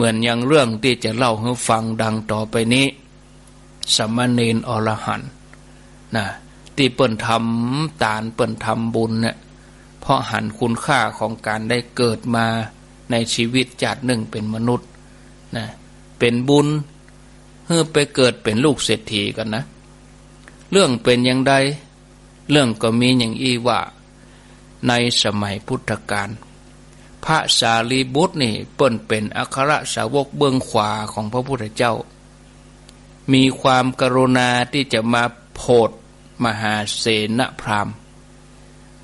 เหมือนอย่างเรื่องที่จะเล่าให้ฟังดังต่อไปนี้ สมณเณรอรหันนะที่เปิ่นทำตานเปิ่นทำบุญเนี่ยเพราะหันคุณค่าของการได้เกิดมาในชีวิตจากหนึ่งเป็นมนุษย์นะเป็นบุญเพื่อไปเกิดเป็นลูกเศรษฐีกันนะ เรื่องเป็นอย่างใดเรื่องก็มีอย่างอีว่า ในสมัยพุทธกาล พระสารีบุตรนี่เปิ้นเป็นอัครสาวกเบื้องขวาของพระพุทธเจ้า มีความกรุณาที่จะมาโพดมหาเสนพราม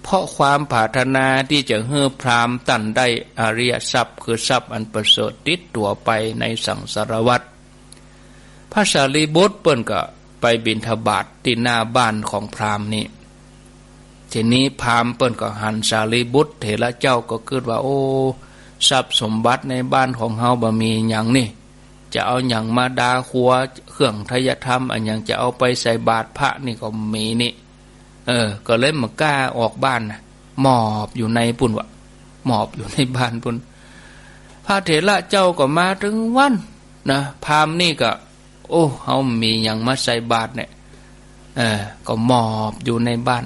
เพราะความปรารถนาที่จะเฮือพรามตั้นได้อริยทรัพย์คือทรัพย์อันประเสริฐติดตัวไปในสังสารวัตรพระสารีบุตรเปิ้นก็ไปบินทบาทที่หน้าบ้านของพรามนี่ ทีนี้พามเปิ้นก็หันสารีบุตรเถระเจ้าก็คิดว่า โอ้ทรัพย์สมบัติในบ้านของเฮาบ่มีอย่างนี่จะเอาอย่างมาดาขัวเครื่องทยธรรมอันอย่างจะเอาไปใส่บาตรพระนี่ก็มีนี่ เออ ก็เลยมากล้าออกบ้านนะหมอบอยู่ในปุ่นวะหมอบอยู่ในบ้านปุ่นพระเถระเจ้าก็มาถึงวันนะพามนี่ก็ โอ้เฮามีอย่างมาใส่บาตรเนี่ยเออก็หมอบอยู่ในบ้าน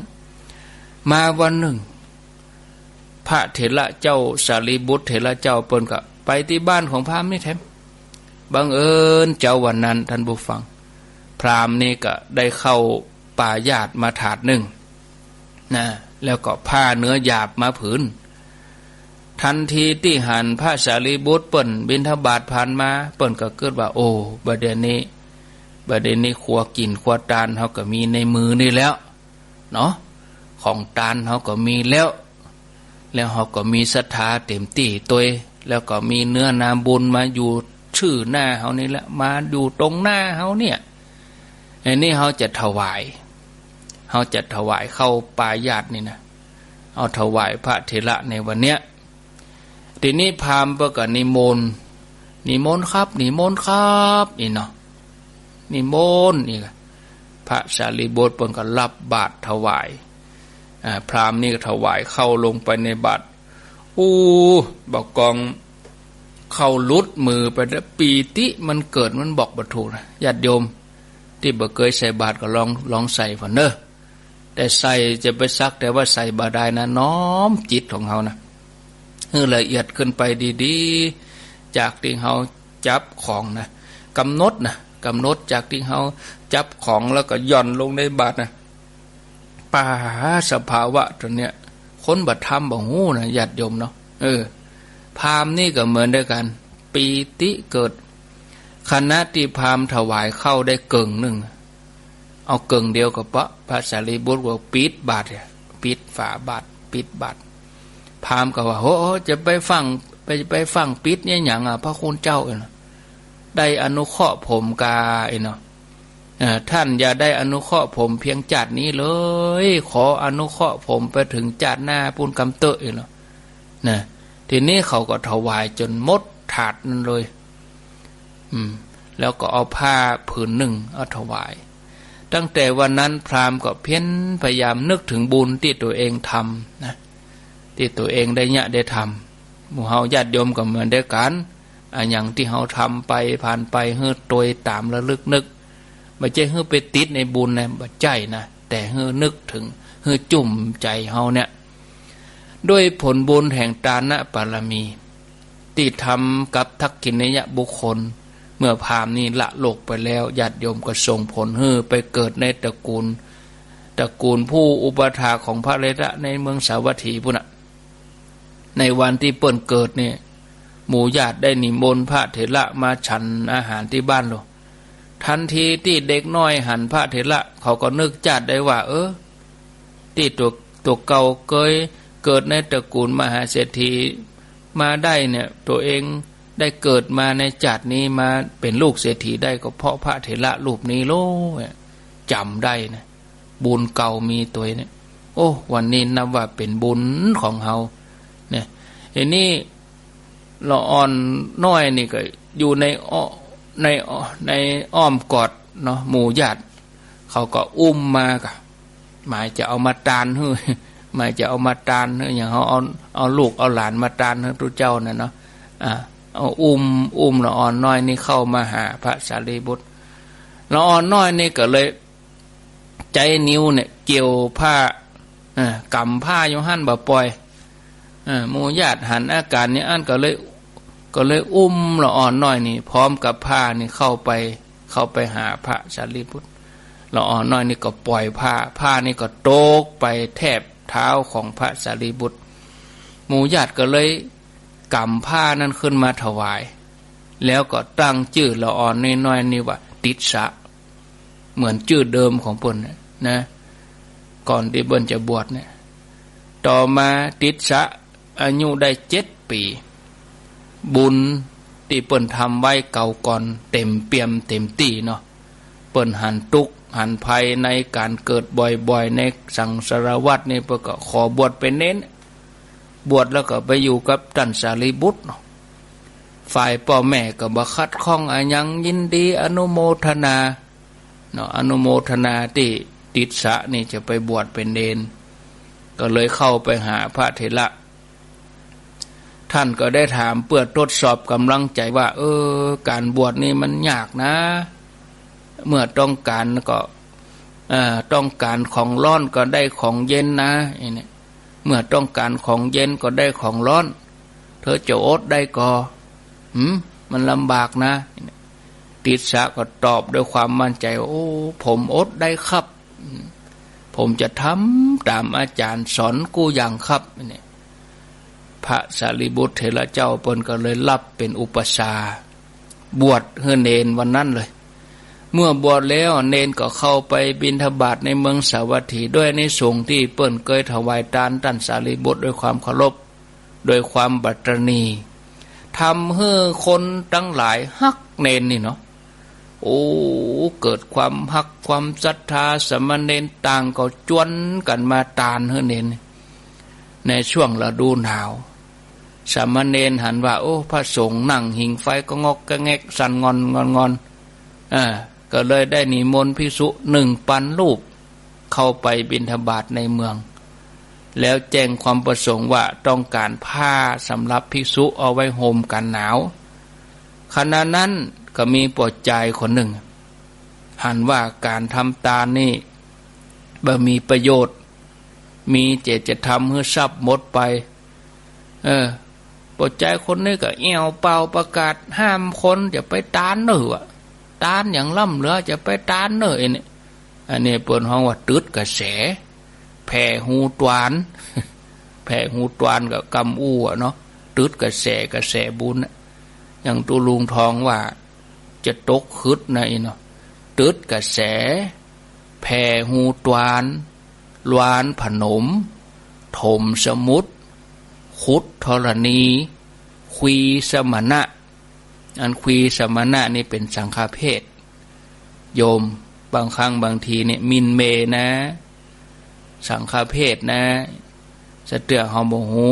มาวันหนึ่ง พระเถระเจ้าสารีบุตรเถระเจ้าเปิ้นก็ไปที่บ้านของพราหมณ์นี่แถมบังเอิญเจ้าวันนั้นท่านผู้ฟัง พราหมณ์นี่ก็ได้เข้าป่าญาติมาถาดหนึ่งนะแล้วก็ผ้าเนื้อหยาบมาผืน ทันทีที่หันพระสารีบุตรเปิ้นบินทบาทผ่านมา เปิ้นก็เกิดว่า โอ้ประเดี๋ยวนี้ประเดี๋ยวนี้ขัวกินขัวตานเขาก็มีในมือนี่แล้ว เนาะ ของตานเขาก็มีแล้ว แล้วเขาก็มีศรัทธาเต็มตีตัวแล้วก็มีเนื้อนาบุญมาอยู่ชื่อหน้าเขานี่แหละมาอยู่ตรงหน้าเขาเนี่ยอันนี้เขาจะถวายเขาจะถวายเข้าปายาตนี่นะเอาถวายพระเถระในวันเนี้ยทีนี้พามประกาศนิมนต์นิมนต์ครับ นิมนต์ครับนี่เนาะนิมนต์นี่พระสารีบุตรเปิ่นก็รับบาตรถวาย พราหมณ์นี่ถวายเข้าลงไปในบัตรอู้บอกกองเข้าลุดมือไปแล้วปีติมันเกิดมันบอกบรรทุนะญาติโยม ที่บ่เคยใส่บาตรก็ลองลองใส่ฝันเนอะแต่ใส่จะไปซักแต่ว่าใส่บาได้นะ น้อมจิตของเขานะเฮ้ละเอียดขึ้นไปดีๆ จากที่เขาจับของนะกำหนดนะกำหนดจากที่เขาจับของแล้วก็ย่อนลงในบาตรนะ ป่าสภาวะตัวเนี้ยค้นบัดทำบ่หูนะญาติโยมเนาะเออ พามนี่ก็เหมือนด้วยกัน ปีติเกิดคณะที่พามถวายเข้าได้เกิงหนึ่ง เอาเกิงเดียวกับพระพระสารีบุตรว่าปิดบาทปิดฝาบาทปิดบาทพามก็ว่าโอ้จะไปฟังไปไปฟังปิดเนี่ยอย่างอะพระคุณเจ้าเนาะได้อนุเคราะห์ผมกาเนาะ ท่านอย่าได้อนุเคราะห์ผมเพียงจัดนี้เลย ขออนุเคราะห์ผมไปถึงจัดหน้าปุนกำเตอะเนาะนะทีนี้เขาก็ถวายจนมดถาดนั่นเลย อืม แล้วก็เอาผ้าผืนหนึ่งเอาถวาย ตั้งแต่วันนั้นพราหมณ์ก็เพี้ยนพยายามนึกถึงบุญที่ตัวเองทำนะที่ตัวเองได้เนี่ยได้ทำหมู่เฮาญาติโยมก็เหมือนเดียวกันอันอย่างที่เฮาทำไปผ่านไปเฮือตัวตามระลึกนึก ไม่ใช่เฮือไปติดในบุญนะบ่ใจนะแต่เฮือนึกถึงเฮือจุ่มใจเฮาเนี่ยด้วยผลบุญแห่งตานะปารมีที่ทำกับทักกินยะบุคคล เมื่อพามนี้ละโลกไปแล้วญาติโยมก็ส่งผลเฮือไปเกิดในตระกูลตระกูลผู้อุปถาของพระเลระในเมืองสาวัตถีพุนะในวันที่เปิ่นเกิดเนี่ยหมู่ญาติได้นิมนต์พระเถระมาฉันอาหารที่บ้านหรอ ทันทีที่เด็กน้อยหันพระเถระเขาก็นึกจัดได้ว่า เออ ที่ตัวตัวเก่าเคยเกิดในตระกูลมหาเศรษฐีมาได้เนี่ย ตัวเองได้เกิดมาในจัดนี้มาเป็นลูกเศรษฐีได้ก็เพราะพระเถระรูปนี้โลจำได้นะบุญเก่ามีตัวเนี่ย โอ้ วันนี้นับว่าเป็นบุญของเฮาเนี่ยอันนี้เราอ่อนน้อยนี่ก็อยู่ในอ้อ ในในอ้อมกอดเนาะหมู่ญาติเขาก็อุ้มมากะหมายจะเอามาตานเฮ้ยหมายจะเอามาตานเฮ้ยอย่างเขาเอาเอาลูกเอาหลานมาตานเฮ้ยทุกเจ้าน่ะเนาะอ่าเอาอุ้มอุ้มละอ่อนน้อยนี่เข้ามาหาพระสารีบุตรละอ่อนน้อยนี่ก็เลย ใจนิ้วเนี่ย เกี่ยวผ้ากำผ้าโยหันบ่ปล่อยหมูญาติหันอาการนี้อันก็เลย ก็เลยอุ้มละอ่อนน้อยนี่ พร้อมกับผ้านี่เข้าไปเข้าไปหาพระสารีบุตรละอ่อนน้อยนี่ก็ปล่อยผ้า ผ้านี่ก็โตกไปแทบเท้าของพระสารีบุตร หมูญาติก็เลยกำผ้านั้นขึ้นมาถวาย แล้วก็ตั้งชื่อละอ่อนน้อยๆนี่ว่า ติดสะ เหมือนชื่อเดิมของปนนะ ก่อนที่เบิ้นจะบวชเนี่ย ต่อมาติดสะอายุได้เจ็ดปี บุญที่เปิ้นทำไว้เก่าก่อนเต็มเปี่ยมเต็มตีเนาะเปิ้นหันตุกหันภัยในการเกิดบ่อยๆ ในสังสารวัตรนี่เปิ้นก็ขอบวชเป็นเน้น บวชแล้วก็ไปอยู่กับตันสารีบุตรเนาะฝ่ายพ่อแม่ก็บคัดข้องอายังยินดีอนุโมทนาเนาะอนุโมทนาที่ติดสะนี่จะไปบวชเป็นเนนก็เลยเข้าไปหาพระเถระ ท่านก็ได้ถามเพื่อทดสอบกำลังใจว่า เออ การบวชนี่มันยากนะ เมื่อต้องการก็ต้องการของร้อนก็ได้ของเย็นนะนี่เมื่อต้องการของเย็นก็ได้ของร้อน เธอจะอดได้ก็หืมมันลำบากนะติดสะก็ตอบด้วยความมั่นใจโอ้ผมอดได้ครับ ผมจะทำตามอาจารย์สอนกูอย่างครับนี่ พระสารีบุตรเถระเจ้าเปิ้นก็เลยรับเป็นอุปชา บวชเฮเนนวันนั้นเลย เมื่อบวชแล้วเนนก็เข้าไปบินทบาทในเมืองสาวัตถีด้วยในสงที่เปิ้นเคยถวายทานตันสารีบุตรด้วยความเคารพโดยความบัตรณีทำให้คนตั้งหลายฮักเนนนี่เนาะโอ้เกิดความฮักความศรัทธาสมณเณรต่างก็จวนกันมาตานเฮเนนในช่วงฤดูหนาว สามเณรหันว่า โอ้ พระสงฆ์นั่งหิงไฟก็งอกก็แงกสันงอนงอนงอนอ่าก็เลยได้นิมนต์พิสุหนึ่งปันรูป เข้าไปบิณฑบาตในเมือง แล้วแจ้งความประสงค์ว่าต้องการผ้าสำหรับพิสุเอาไว้ห่มกันหนาวขณะนั้นก็มีปวดใจคนหนึ่ง หันว่าการทำตานี่บ่มีประโยชน์ มีเจตจะทำเพื่อทรัพย์หมดไป เออ ปวดใจคนนี้ก็เอวเป่าประกาศห้ามคนจะไปตานเนื้อตานอย่างล่ำเหลือจะไปตานเนื้อเนี่ยอันนี้เปิดห้องว่าตืดกระแสแผ่หูตวานแผ่หูตวานกับกำอู้เนาะตืดกระแสกระแสบุญอย่างตูลุงทองว่า จะตกคืดนะอีเนาะตืดกระแส แผ่หูตวานลวานผนม ถมสมุด ขุดธรณีควีสมณะ อันควีสมณะนี่เป็นสังฆาเพศ โยมบางครั้งบางทีเนี่ยมินเมนะ สังฆาเพศนะสเตือหอมหู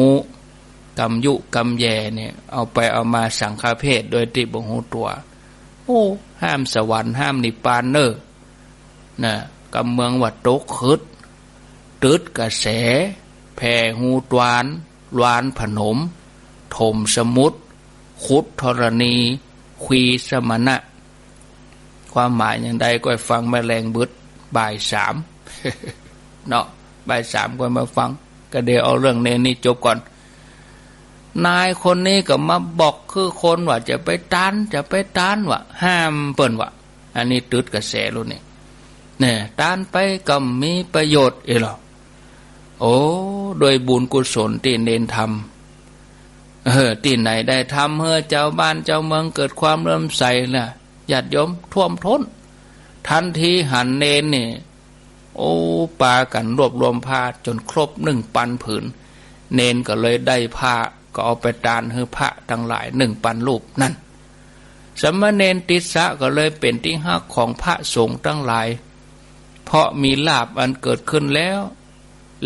กำยุกำแย่เนี่ย เอาไปเอามาสังฆาเพศโดยติบหูตัว โอ้ห้ามสวรรค์ห้ามนิพพานเนอนะกำเมืองวัดโตกคืดตืดกระแสแผ่หูตวาน ลานผนม ถมสมุดคุดธรณี ควีสมณะ ความหมายอย่างใดก็ฟังแมลงบึดบ่ายสามเนาะบ่ายสามก็มาฟัง ก็เดี๋ยวเอาเรื่องเนนี้จบก่อน นายคนนี้ก็มาบอกคือคนว่าจะไปตานจะไปตานว่าห้ามเปิ้นว่าอันนี้ตืดกระแสรู้นี่เนี่ยตานไปก็มีประโยชน์เอหรอ โอ้โดยบุญกุศลที่เนนทำเออที่ไหนได้ทำเฮ้อเจ้าบ้านเจ้าเมืองเกิดความเริ่มใสนะญาติโยมท่วมท้น ทันทีหันเนนนี่โอ้ปากันรวบรวมผ้าจนครบหนึ่งปันผืน เนนก็เลยได้ผ้าก็เอาไปตานให้พระทั้งหลายหนึ่งปันรูปนั่น สมณเณรติสะก็เลยเป็นที่หักของพระสงฆ์ทั้งหลาย เพราะมีลาบอันเกิดขึ้นแล้ว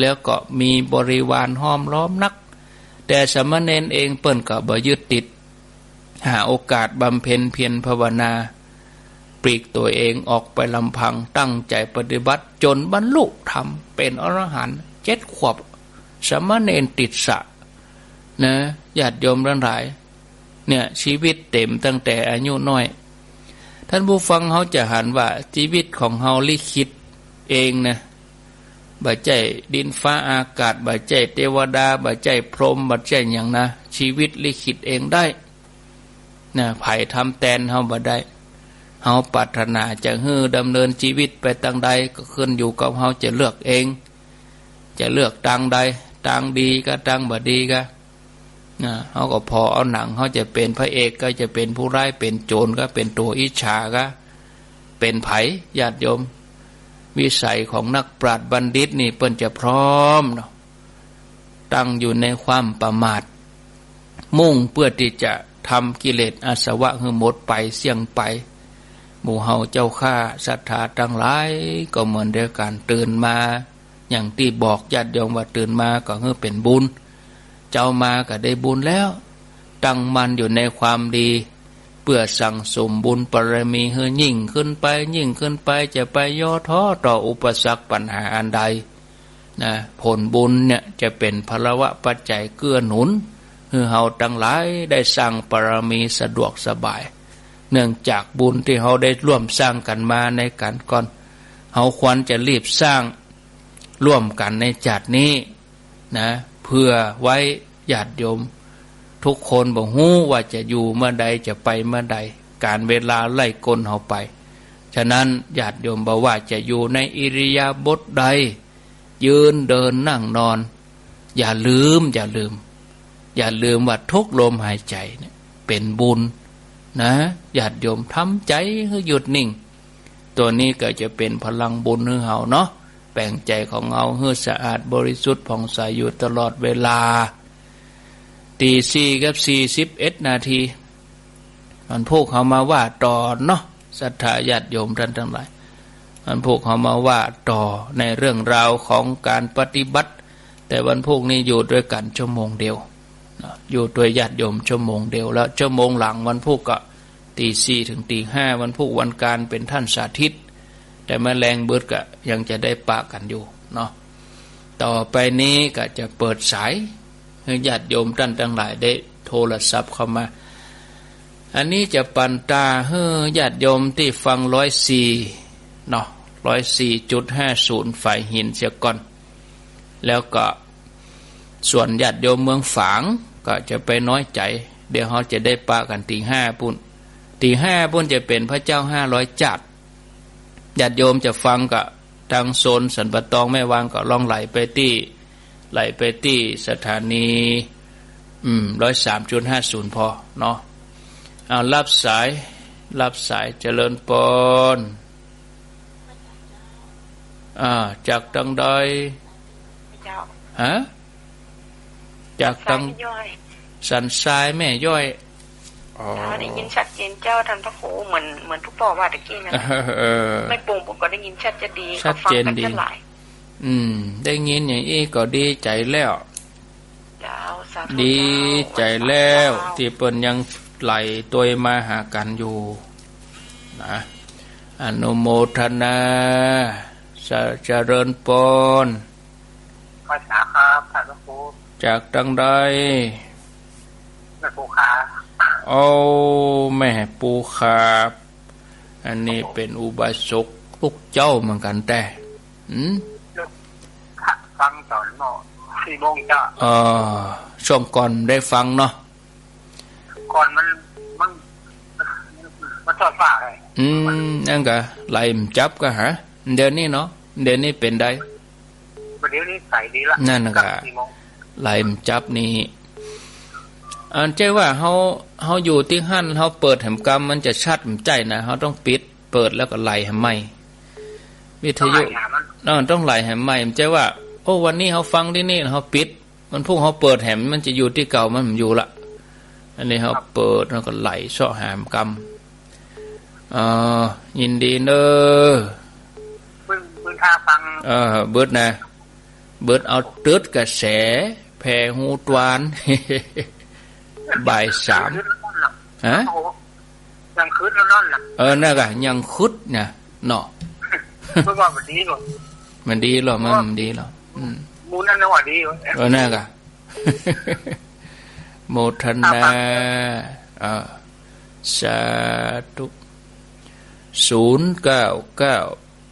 แล้วก็มีบริวารห้อมล้อมนัก แต่สมณเณรเองเปิ้นก็บ่ยึดติด หาโอกาสบำเพ็ญเพียรภาวนา ปลีกตัวเองออกไปลำพังตั้งใจปฏิบัติจนบรรลุธรรมเป็นอรหันต์เจ็ดขวบ สมณเณรติดสะนะญาติโยมทั้งหลาย เนี่ยชีวิตเต็มตั้งแต่อายุน้อย ท่านผู้ฟังเขาจะหันว่าชีวิตของเฮาลิขิตเองนะ บัจใจดินฟ้าอากาศบัจใจเทวดาบัจใจพรหมบัจใจอย่างนะ ชีวิตลิขิตเองได้นะไผ่ทำแตนเฮาบ่ได้เฮาปรารถนาจะฮื้อดำเนินชีวิตไปทางใดก็ขึ้นอยู่กับเฮาจะเลือกเอง จะเลือกทางใดทางดีก็ทางบ่ดีก็นะเขาก็พอเอาหนังเขาจะเป็นพระเอกก็จะเป็นผู้ร้ายเป็นโจรก็เป็นตัวอิจฉาก็เป็นไผ่ญาติโยม วิสัยของนักปราชญ์บัณฑิตนี่เปิ้นจะพร้อมเนาะตั้งอยู่ในความประมาท มุ่งเพื่อที่จะทำกิเลสอาสวะให้หมดไปเสี่ยงไป หมู่เฮาเจ้าข้าศรัทธาทั้งหลาย ก็เหมือนเดียวกันตื่นมา อย่างที่บอกญาติโยมว่าตื่นมาก็เพื่อเป็นบุญ เจ้ามาก็ได้บุญแล้ว ตั้งมันอยู่ในความดี เพื่อสั่งสมบุญปรมีเฮือยิ่งขึ้นไป ยิ่งขึ้นไปจะไปย่อท้อต่ออุปสรรคปัญหาอันใดนะผลบุญเนี่ยจะเป็นพลวะปัจจัยเกื้อหนุนเฮือเฮาทั้งหลายได้สร้างปรมีสะดวกสบาย เนื่องจากบุญที่เฮาได้ร่วมสร้างกันมาในการก่อนเฮาควรจะรีบสร้างร่วมกันในจัดนี้นะเพื่อไว้ญาติโยม ทุกคนบอกฮู้ว่าจะอยู่เมื่อใดจะไปเมื่อใด การเวลาไล่กลเขาไป ฉะนั้นญาติโยมบอกว่าจะอยู่ในอิริยาบถใด ยืนเดินนั่งนอน อย่าลืมอย่าลืม อย่าลืมว่าทุกลมหายใจเนี่ยเป็นบุญนะญาติโยมทำใจให้หยุดนิ่ง ตัวนี้ก็จะเป็นพลังบุญเฮาเนาะแปลงใจของเราให้สะอาดบริสุทธิ์ผ่องใสอยู่ตลอดเวลา ตีสี่กับสี่สิบเอ็ดนาทีมันพวกเขามาว่าต่อเนาะศรัทธาญาติโยมท่านทั้งหลายมันพวกเขามาว่าต่อในเรื่องราวของการปฏิบัติ แต่วันพวกนี้อยู่ด้วยกันชั่วโมงเดียวอยู่ด้วยญาติโยมชั่วโมงเดียวแล้วชั่วโมงหลังวันพวกก็ตีสี่ถึงตีห้าวันพวกวันการเป็นท่านสาธิต แต่แมลงเบิดก็ยังจะได้ปะกันอยู่เนาะต่อไปนี้ก็จะเปิดสาย ญาติโยมท่านทั้งหลายได้โทรศัพท์เข้ามา อันนี้จะปันตาเฮ้ญาติโยมที่ฟังร้อยสี่เนาะร้อยสี่จุดห้าศูนย์ฝ่ายหินเสียก่อน แล้วก็ส่วนญาติโยมเมืองฝางก็จะไปน้อยใจ เดี๋ยวเขาจะได้ปะกันตีห้าปุ่นตีห้าปุ่นจะเป็นพระเจ้าห้าร้อยจัดญาติโยมจะฟังกับทางโซนสันปะตองแม่วางก็ลองไหลไปที่ ไหลไปที่สถานี อืมร้อยสามจุดห้าศูนย์พอเนาะเอารับสาย รับสายเจริญปนอ่า จากตังใดเจ้าฮะจากตังสายย่อยสันทรายแม่ย่อยอ๋อเจ้าได้ยินชัดเจนเจ้าท่านพระครูเหมือนเหมือนทุกปอว่าตะกี้นะเออไม่ปรุงผมก็ได้ยินชัดจะดีชัดเจนดีก็ฟังกัหลาย อืม ได้ยินอย่างนี้ก็ดีใจแล้วเจ้าสาธุดีใจเจ้าแล้วเจ้าที่เปิ้นยังไหลตัวมาหากันอยู่นะอนุโมทนาสะเจริญปนภาษาครับท่านพระครูจากตังใดแม่ครูขาโอ้แม่ปูครับอันนี้เป็นอุบาสกลูกเจ้าเหมือนกันแต่อืม ฟังตอนเนาะ สี่โมงจ้าเออช่วงก่อนได้ฟังเนาะก่อนมันมันมันทอดฝ้าเลยอืมนั่นก็ไหลมจับก็หาเดี๋ยวนี้เนาะเดี๋ยวนี้เป็นได้ประเดี๋ยวนี้ใส่ดีละนั่นน่ะกลัค่ะสี่โมงไหลมจับนี่อันใจว่าเฮาเฮาอยู่ที่หั่นเฮาเปิดแหมกรรมมันจะชัดมใจนะเฮาต้องปิด เปิดแล้วก็ไหลให้ไหมวิทต้องยุให้หามันนั่นต้องไหลแหมไหมมันใจว่า โอ้วันนี้เฮาฟังที่นี่เฮาปิด มันพวกเฮาเปิดแหมมันจะอยู่ที่เก่ามันบ่อยู่ละอันนี้เฮาเปิดแล้วก็ไหลเสาะแหมกรรมอ่ายินดีเด้อพื้นพื้นท่าฟัง เออเบิดนะเบิดเอาตืดกระแสแผ่หูตวานบ่ายสามคืนแล้วนอนหลับฮะโอ้โหยังคืนแล้วนอนหลับเออน่ะกะยังคุดนะเนาะเมื่อก่อนมันดีกว่ามันดีหรอมันมันดีหรออื มมูนั่นนะว่าดีกว่าเออน่ะกะโมทนาอ่าสาธุศูนย์เก้าเก้า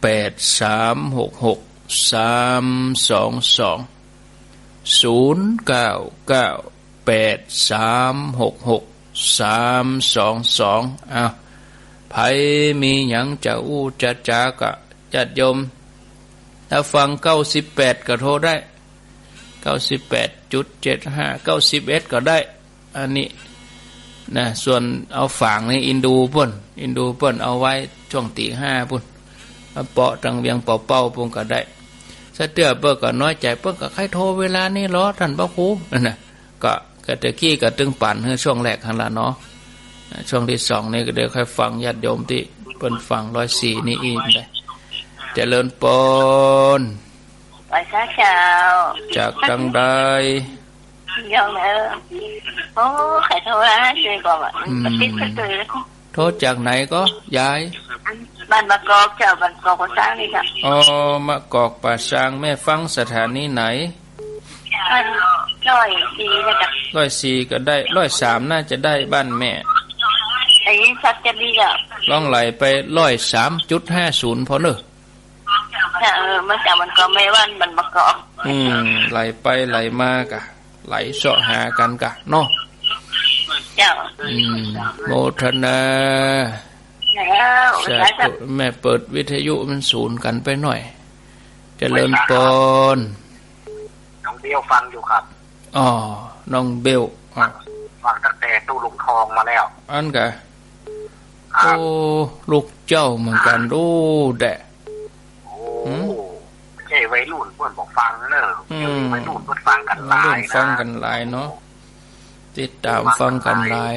แปดสามหกหกสามสองสองศูนย์เก้าเก้าแปดสามหกหกสามสองสองอ้าวไผมีหยังจะอู้จะจากะจัดยม ถ้าฟังเก้าสิบแปดก็โทรได้เก้าสิบแปดจุดเจ็ดห้าเก้าสิบเอ็ดก็ได้ อันนี้นะส่วนเอาฝางในอินดูป่นอินดูป่นเอาไว้ช่วงตีห้าปุ่นเอาเปาะตังเวียงเป่าเป่าปุ่นก็ได้สเตือเปิ้ก็น้อยใจเปิ้ก็ใครโทรเวลานี้เหรอท่านพระครูนั่นนะก็กะตะกี้ก็ตึงปั่นเฮ้ช่วงแรกหันละเนาะช่วงที่สองนี่ก็เดี๋ยวค่อยฟังญาติโยมที่เปิ้นฟังร้อยสี่นี่อีกได้ จริญปนไปซะเช้าจากดังใดยองเออโอ้ใครโทรมาช่วยบอกว่าปฏิบัติตัวเลยโทษจากไหนก็ยายบ้านบางกอกเจ้าบ้านกอกคนสร้างนี่ครับอ๋อมะกอกป่าช้างแม่ฟังสถานีไหนบ้านร้อยดีนะครับร้อยสี่ก็ได้ร้อยสามน่าจะได้บ้านแม่ไอ้สัตว์จะดีกับลองไหลไปร้อยสามจุดห้าศูนย์พอเนอะ เออเมื่อจากมันก็ไม่วันมันบางกอกอืม ไหลไปไหลมากะ ไหลเสาะหากันกะเนาะเจ้าอืมโมทนาแล้วสาสาธุธุแม่เปิดวิทยุมันศูนย์กันไปหน่อยเจริญปนน้องเบี้ยวฟังอยู่ครับอ๋อน้องเบลอ๋อฟังตั้งแต่ตู้ลุงทองมาแล้ว อันกะครัโอ้บลูกเจ้าเหมือนกันดูแดะ โอ้หืมใช่วัยรุ่นเพื่อนบอกฟังเนอะอืมเดี๋ยวนี้วัยรุ่นเพื่อนฟังกันหลาเรื่ยองนะฟังกันหลายเนาะติดตามฟังกันหลาย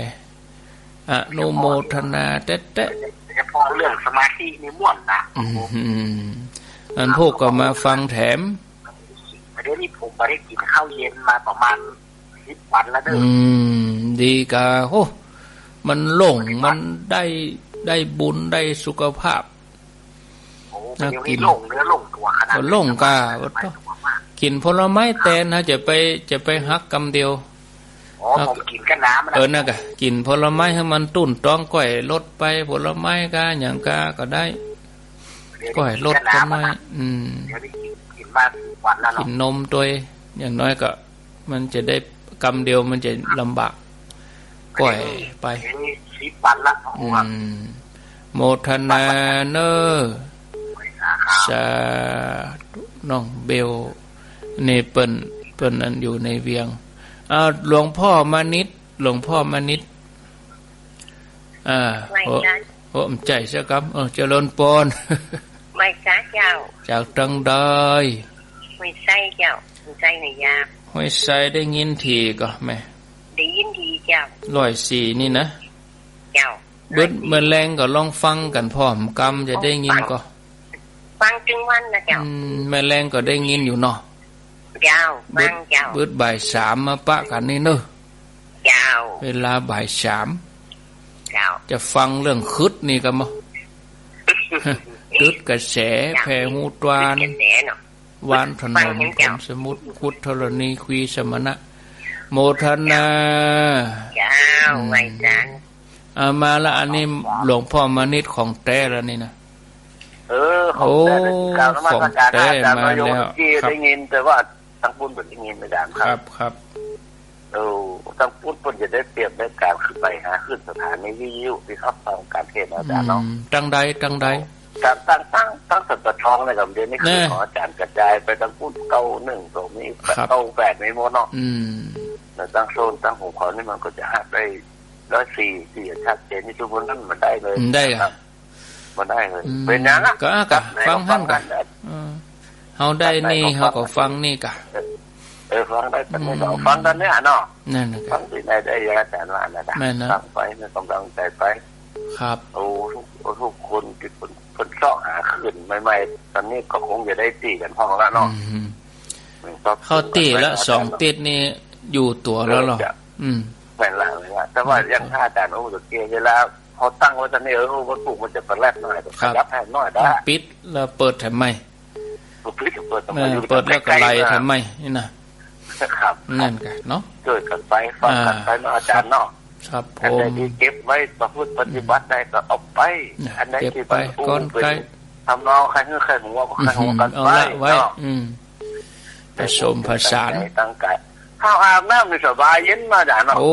อนุโมทนาแต๊ะแต๊ะเฉพาะเรื่องสมาธินี่ม่วนนะอืมอันพวกก็มาฟังแถมเดี๋ยวนี้ผมไม่ได้กินข้าวเย็นมาประมาณสิบวันแล้วเด้ออืมดีกาโอ้มันหลงมันได้ได้บุญได้สุขภาพโอ้ น่าเดี๋ยวกินี้นหลงเนื้อหลงตัวขนาดก็หลงกาไม่ตัวมากกินผลไม้แตนนะจะไปจะไปฮักกำเดียวอ๋อผมกินกับน้ำนะเออนะกะกินผลไม้ให้มันตุ้นต้องก้อยลดไปผลไม้กาอย่างกาก็ได้เดี๋ยวก้อยนี้ลดกินก็กับไม่น้ำนะอืมเดี๋ยวนี้กินกินมาสิบวันแล้วกิเนาะนนมตัวอย่างน้อยก็ มันจะได้กำเดียวมันจะลำบากก้อยไปเดี๋ยวนี้สิบวันละอืผมว่ามโมทนาเนอร์ครับ สาธุน้องเบลนี่เปิ้นเปิ้นอันอยู่ในเวียงอ้าวหลวงพ่อมานิด หลวงพ่อมานิดอ่าไม่โอ้จ้าโอ้มใจเสียครับเออเจริญปนไม่จ้าเจ้า จากตังได้ไม่ใช่เจ้าไม่ใช่ในยาห้อยใส่ได้ยินทีก็แม่ได้ยินดีเจ้าร้อยสี่นี่นะ เจ้าเบิดเมื่อแรงก็ลองฟังกันพร้อมกำจะได้ยินก็ ฟังจึงวันนะเจ้าอืมแม่แรงก็ได้ยินอยู่เนาะเจ้าเบิฟัดงเจ้าเบิดบ่ายสามมาปะกันนี่เนอะเจ้า เวลาบ่ายสามเจ้า จะฟังเรื่องคึดนี่กันมั้คึดกระแสแผ่หูตวานกระแสเนาะวานถนนกรมสมุทรคุดธรณีควีสมณะ โมทนาเจ้าไม่จ้าอามาละอันนี้หลวงพ่อมานิดของแท้แล้วนี่นะเออของแต่ละกล่าวนมัสการอาจารย์นายกของแต่มาแล้วที่ครับได้ยินแต่ว่าทั้งปุ้นเป็นได้ยินไม่ได้คครัรับบครับเออทั้งปุ้นปุ้นจะได้เปรียบได้การขึ้นไปหาขึ้นสถานีวิทยุที่เขาฟังการเทศน์อาจารย์เนาะอืมตั้งใดตั้งใดการตั้งตั้งตั้งสัตว์ทองในกับเดือนนี้คือแน่ของอาจารย์กระจายไปทั้งปุ้นเก้าหนึ่งตรงนี้ครับเก้าแปดในโมเนาะอืมแต่ตั้งโซนตั้งหัวขอนี่มันก็จะหักได้ร้อยสี่สี่ชัดเจนที่ทุกคนนั่นมันได้เลยอืมได้อะครับ มันได้เลยอืมเป็นยังอะก็อะกะฟังท่านกะเออเฮาได้นี่เฮาก็ฟังนี่กะเออฟังได้แต่ไม่ต้องฟังกันเนี่ยเนาะนั่นนะคฟัรับงที่ไหนได้ยังแต่ว่าอันนั้นนะแม่นะฟังไปไม่กำลังใจไป ครับ โอ้ทุกโอ้ทุกคนที่คนคนเสาะหาขึ้นใหม่ๆตอนนี้ก็คงจะได้ตีกันห้องละเนาะอืมก็เข้าตีละสองติดนี่อยู่ตัวแล้วเหรออืมแม่นละเลยว่าแต่ว่ายังท่าอาจารย์โอ้ตะเกียเวลา เขาตั้งไว้ตอนนี้เออมันปลูกมันจะเป็นแรกหน่อยครับยับให้หน่อยได้ต้องปิดแล้วเปิดทำไมปลูกพลิกเปิดเออเปิดแล้วก็ไล่ทำไมนี่นะครับนั่นกะเนาะเกิดกันไปฟังกันไปเนาะอาจารย์เนาะครับผอันไหนมที่เก็บไว้ประพฤติปฏิบัติได้ก็เอาไปน่ะอันไหนเก็บที่ไปมันอู้ก้อนเป็นไก่ทำนองใครเงื่อใครหัวก็ใครหัวกันเอาไปละไว้เนาะอืมผสมผสานตั้งใจตั้งใจ ข้าวอาบน้ำนี่สบายเย็นมาด่าเนาะโอ้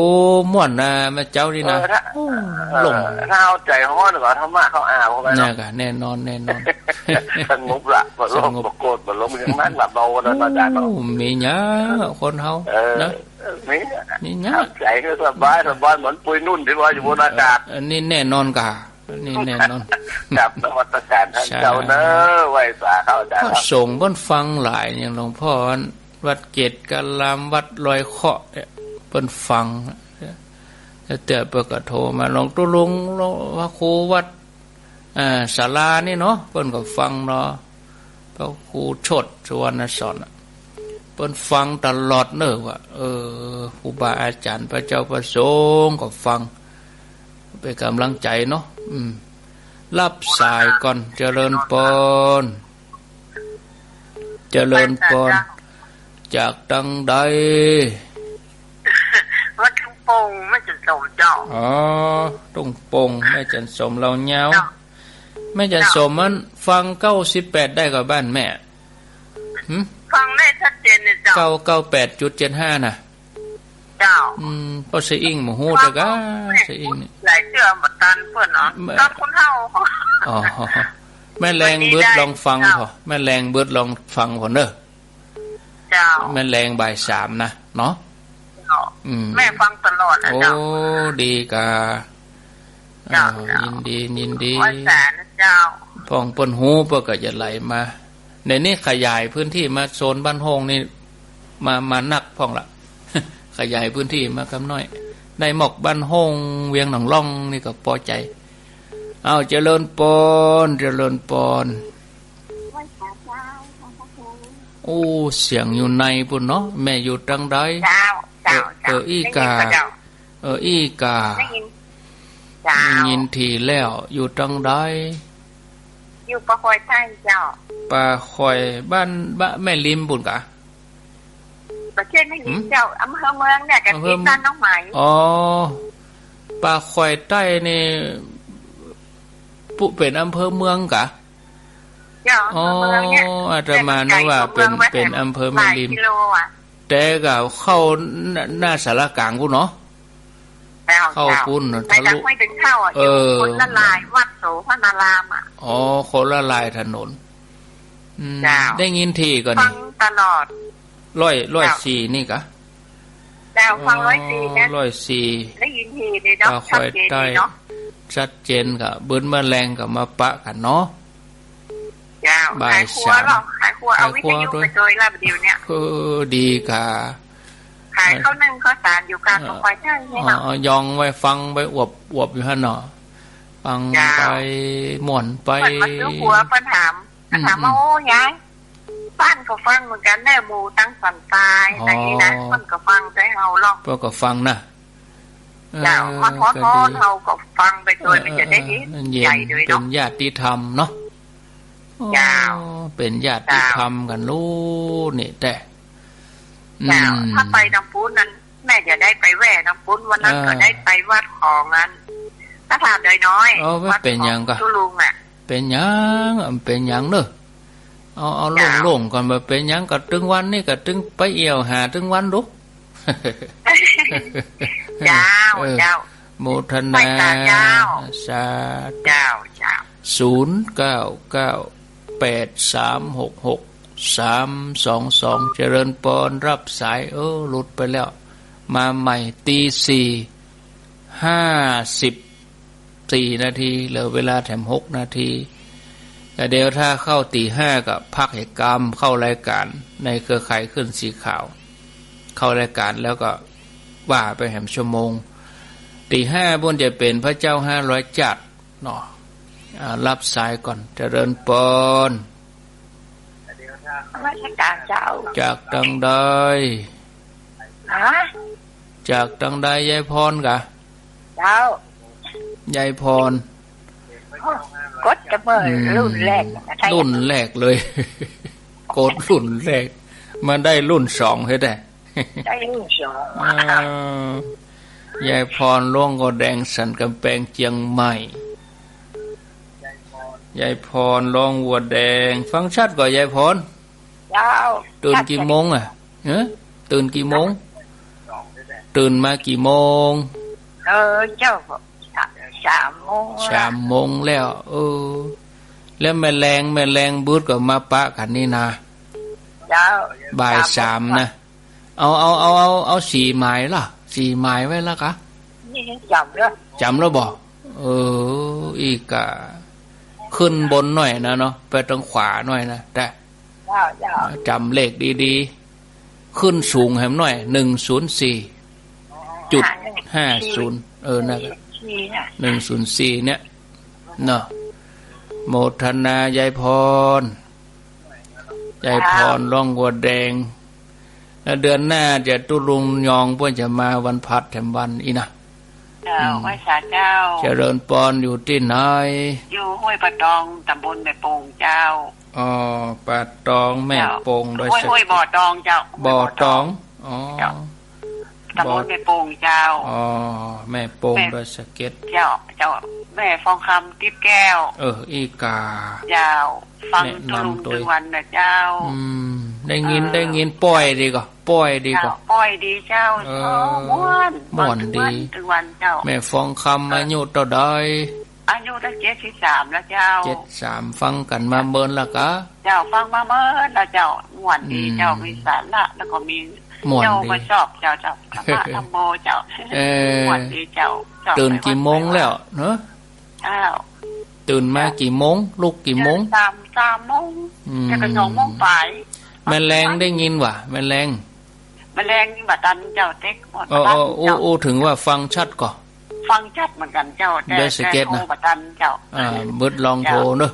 ม่วนนะแม่เจ้านี่นะหลงถ้าเอาใจห้อนก็ธรรมะเขาอาบเข้าไปเนี่ยเนาะกะแน่นอนแน่นอนสงบละบ่ลงบ่โกรธบ่ลงอย่างนั้นละเบากันมาด่าเนาะโอ้มีหยาคนเฮาเออนะมีหยาทำใจก็สบายสบายเหมือนปุยนุ่นที่ว่าอยู่บนอากาศอันนี้แน่นอนกะนนี้แน่นอนจับนวัตกรรมท่านเจ้าเนอะไหวสาเข้าใจพระครับสงฆ์เพิ่นฟังหลายอย่างหลวงพ่อ วัดเกตกะลามวัดลอยเคาะเนี่ยเพิ่นฟังแต่เตือเปิดก็โทรมาหลวงตุลุงหลวงพระครูวัดศาลานี่เนาะเพิ่นก็ฟังเนาะพระครูชดสุวรรณสอนเพิ่นฟังตลอดเนอะว่าเออครูบาอาจารย์พระเจ้าประสงค์ก็ฟังเป็นกำลังใจเนาะอืมรับสายก่อนเจริญปนเจริญปน จากตังใดวัดทุ่งโป่งไม่จะสมเจ้าอ๋อตุ้งปงแม่จันสมเราเงาเจ้าแม่จันสมมันฟังเก้าสิบแปดได้กับบ้านแม่หืมฟังได้ชัดเจนเลยเจ้าเก้าเก้าแปดจุดเจ็ดห้าน่ะเจ้า อืมก็เสียอิงหมูฮู้แต่ก็เสียอิงนี่หลายเชื่อบัตันเพื่อนเนาะไม่ตอนคนเฮาอ๋อแม่แรงเบิดลองฟังพอแม่แรงเบิดลองฟังพอเนอะ เจ้าแม่แรงบ่ายสามนะเนาะเจ้าอืมแม่ฟังตลอดนะโอ้เจ้าดีกาเจ้าอ้าวยินดียินดีร้อยแสนนะเจ้าพองปนหูเพื่อก็จะไหลมาในนี้ขยายพื้นที่มาโซนบ้านโฮงนี่มามานักพ่องละขยายพื้นที่มากำน้อยในหมอกบ้านโฮงเวียงหนองล่องนี่ก็พอใจ เอาเจริญปอนเจริญปอน โอ้เสียงอยู่ในปุ่นเนาะแม่อยู่ตังใดเจ้าเจ้าเอออีกาได้ยินปะเจ้าเอออีกาได้ยินเจ้ายินทีแล้วอยู่ตังใดอยู่ประคอยใต้เจ้าปลาคอยบ้านบ้านแม่ลิมบุญกะประเทศไม่ยินเจ้าอำเภอเมืองเนี่ยกับอำเภที่อด้านน้องไหมอ๋อปลาคอยใต้นี่ปุเป็นอำเภอเมืองกะ เจ้าอ๋ออำเภอเมืองเนี่ยอาตมานึกว่าเป็นเป็นอำเภอหแม่ลายลิมกิโลอะแต่ก็เข้าหน้าหน้าสารกลางกูเนาะเจ้าเข้าจ้ปุ้นไปทะทางลุห้วยถึงเข้าอะเออยู่อคนละลายวัดโสพนารามอะอ๋อคนละลายถนนอืมจ้าวได้ยินทีก่อนฟันี่งตลอดร้อยร้อยจ้าวสี่นี่กะแต่ฟังร้อยปีนะร้อยสี่ได้ยินทีเลยเนาะปลาคชัดอยเจนใต้ดีเนาะชัดเจนกับเบิ้นแมลงกับมาปะกันเนาะเจ้าบ่ายขายครัวสามหรอขายครัวเอาวิทยุขายครัวด้วยไปโดยลาบเดียวเนี่ยเออดีกะขายข้าวนึ่งข้าวสารอยู่กลางประคอยใต้อ๋เนี่ยเนาะอยองไว้ฟังไปอวบอวบอยู่ฮะเนาะฟังจ้าวไปหม่วนไปเปิดมาซื้อหัวปัญหามอืมถามว่าโอ้ยายบ้านก็ฟังเหมือนกันแน่หมูตั้งสันตายอ๋อแต่นี้นะมันก็ฟังใจเฮาหรอกพวกก็ฟังนะเจ้ามาท้อนก็ท้อนดีเฮาก็ฟังไปโดยมันจะได้ดีเออเย็นใหญ่ด้วยเป็เนาะนญาติธรรมเนาะ จ้าวอ๋อเป็นญาติธรรมกันรู้นี่แต่เจ้าอืมถ้าไปน้ำพุนั้น แม่จะได้ไปแหว่น้ำพุนวันนั้นอ่าก็ได้ไปวัดของนั้นถ้าถามน้อยน้อยเอาไว้วัดเป็นหยังก็ทุลุงอะ เป็นหยังอะเป็นหยังเนอะเอาเอาโล่งจ้าวโล่งก่อนมาเป็นหยังก็ตึงวันนี่ก็ตึงไปเอี่ยวหาตึงวันลุกเจ้าเออเจ้าโมทไปนาศาลเจ้าสาธุเจ้าเจ้าศูนย์เก้าเก้า แปดสามหกหกสามสองสองเจริญปอนรับสายเออหลุดไปแล้ว มาใหม่ตีสี่ห้าสิบสี่นาทีเหลือเวลาแถมหกนาทีแต่เดี๋ยวถ้าเข้าตีห้ากับพักเหตุกรรมเข้ารายการในเครือข่ายขึ้นสีขาว เข้ารายการแล้วก็ว่าไปแหมชั่วโมงตีห้าบนจะเป็นพระเจ้าห้าร้อยจัดเนาะ รับสายก่อนเจริญปอนราชการเจ้า จากตังใดฮะจากตังใดยายพรกะเจ้ายายพรกดจะเมื่ออืมรุ่นแรกนะใช่รุ่นแรกเลยโกดรุ่นแรกมันได้รุ่นสองให้ได้ได้รุ่นสองอ่ายายพรล่วงก็แดงสันกำแพงเจียงใหม่ ยายพรร้องวัวแดง ฟังชัดก่อนยายพรเจ้าตื่นกี่โมงอะเออตื่นกี่โมง ตื่นมากี่โมง เออเจ้าสามโมงสามโมงแล้ว เออ แล้วแม่แรงแม่แรงบูดก็มาปะกันนี่นะเจ้าบ่ายสามนะเอาเอาเอาเอาเอาสี่ไม้ล่ะสี่ไม้ไว้แล้วกะนี่จำด้วยจำแล้วบอกเอออีกอะ ขึ้นบนหน่อยนะเนาะไปทางขวาหน่อยนะแต่เจ้าเจ้าจำเลขดีๆ ขึ้นสูงแหมหน่อยหนึ่งศูนย์สี่จุดห้าศูนย์เออนะชีน่ะหนึ่งศูนย์สี่เนี่ยเนาะโมทนายายพรยายพรร่องวัวแดง แล้วเดือนหน้าจะตุลุงยองเพื่อจะมาวันพัดแถมวันอีนะ เจ้าไว้สาเจ้า เจริญปอนอยู่ที่ไหน อยู่ห้วยปะตองตำบลแม่โป่งเจ้า อ๋อปาดตองแม่โป่งโดยห้วยสะห้วยบ่อตองเจ้า บ่อตอง อ๋อตำบลแม่โป่งเจ้า อ๋อ แม่โป่งโดยสะเก็ตเจ้า เจ้า แม่ฟองคำติ๊บแก้ว เอออีกาเจ้าฟังแนะตุนำลุงตัวทุกวันนะเจ้า อืม ได้ยินได้ยินปล่อยดีกว่าปล่อยดีกเจ้าว่าป้อยดีเจ้าเออโอ้ม่วนม่วนดีทุกวันเจ้า แม่ฟองคำอายุต่อได้อายุตั้งเจ็ดสิบสามแล้วเจ้าเจ็ดสามฟังกันมาเมินละกะเจ้าฟังมาเมื่อแล้วเจ้าม่วนดีอืมเจ้ามีสาระแล้วก็มีม่วนเจ้าดีก็ชอบเจ้าเจ้าธรรมะธรรมโมเจ้าเออม่วนดีเจ้าชอบตื่นไปกี่โมงแล้วเนอะ เจ้าตื่นมากี่โมงลูกกี่โมงสามสามโมงอืมจะกระสองโมงไปแม่แรงได้ยินว่ะแม่แรงแมลงนี่บัดตันเจ้าเต็กหมดเออเอออู้เจ้าอู้ถึงว่าฟังชัดก่อนฟังชัดเหมือนกันเจ้าแต่เดี๋ยวสเก็ตนะแต่โทรบัดตันเจ้าอ่ามืดลองโทรเนอะ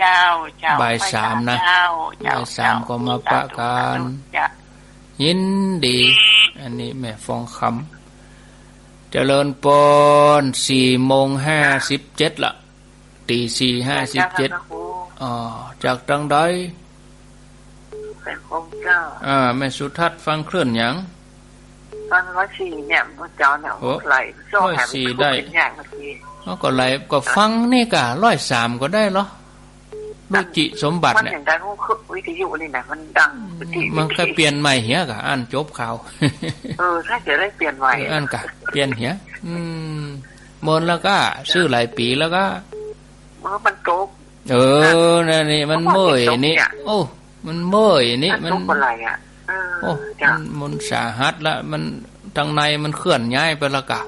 เจ้าเจ้าบ่ายสามนะเจ้าเจ้าบ่ายสามก็มาปะกันเจ้ายินดี อันนี้แม่ฟองคำ เจริญปอนสี่โมงห้าสิบเจ็ดละตีสี่ห้าสิบเจ็ดจ้าพระครูอ๋อจากตังใดเป็นองค์เจ้าอ่าแม่สุทัศน์ฟังเคลื่อนหยังตอนร้อยสี่เนี่ยพระเจ้าเนี่ยโอ้ไหลโซ่แถมร้อยสี่เป็นได้เป็นอย่างเมื่อกี้อ๋อก็ไหลก็ฟังนี่กะร้อยสามก็ได้เหรอ ลูกจิสมบัติมันเนี่ยเห็นได้ว่าคือวิทยุนี่นะมันดังวิทยุมันก็เปลี่ยนใหม่เหียกะอ่านจบข่าวเออถ้าจะได้เปลี่ยนใหม่อ่านกะเปลี่ยนเหียอืมมนแล้วก็ซื้อหลายปีแล้วก็เมื่อมันโต๊ะเออนั่นนี่มันเมื่อยนี่โอ้มันเมื่อยนี่มันมันโต๊ะอะไรอะเอโอ้อจ้ามันมันสาหัสละมันทางในมันเคลื่อนย้ายไปและกะ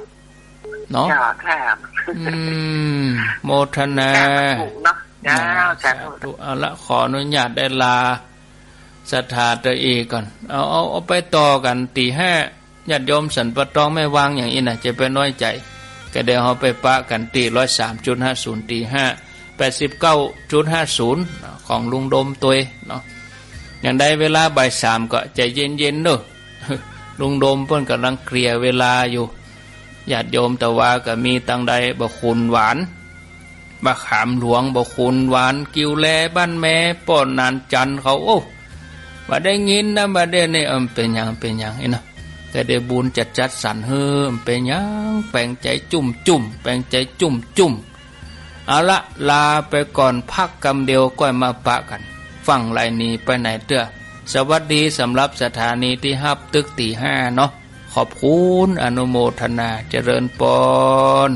เนาะจ้าแค่อืมโมทนาแค่มันถูกเนาะ จ้าจ้าสาธุเอาละขออนุญาตได้ลาสถาตเอกก่อน เอาเอาเอาไปต่อกันตีห้าญาติโยมสันปะตองไม่วางอย่างนี้นะจะไปน้อยใจ ก็เดี๋ยวเราไปปะกันตีร้อยสามจุดห้าศูนย์ตีห้าแปดสิบเก้าจุดห้าศูนย์ของลุงดมตัวเนาะอย่างได้เวลาบ่ายสามก็ใจเย็นเย็นๆเนอะลุงดมเพิ่นกำลังเคลียร์เวลาอยู่ญาติโยมแต่ว่าก็มีตังใดบะคุณหวาน บะขามหลวงบะคุณหวานกิวแลบ้านแม่ป้อนนานจันเขาโอ้มาได้ยินนะมาได้เนี่เอมเป็นหยังเป็นหยังไอ้นะแต่ได้บุญจัดจัดสรรเฮิมเป็นหยังแปลงใจจุ่มจุ่มแปลงใจจุ่มจุ่มเอาละลาไปก่อนพักกำเดียวก็มาปะกัน ฟังไรนี้ไปไหนเตื้อสวัสดีสำหรับสถานีที่ฮับตึกตีห้าเนาะขอบคุณอนุโมทนาเจริญปอน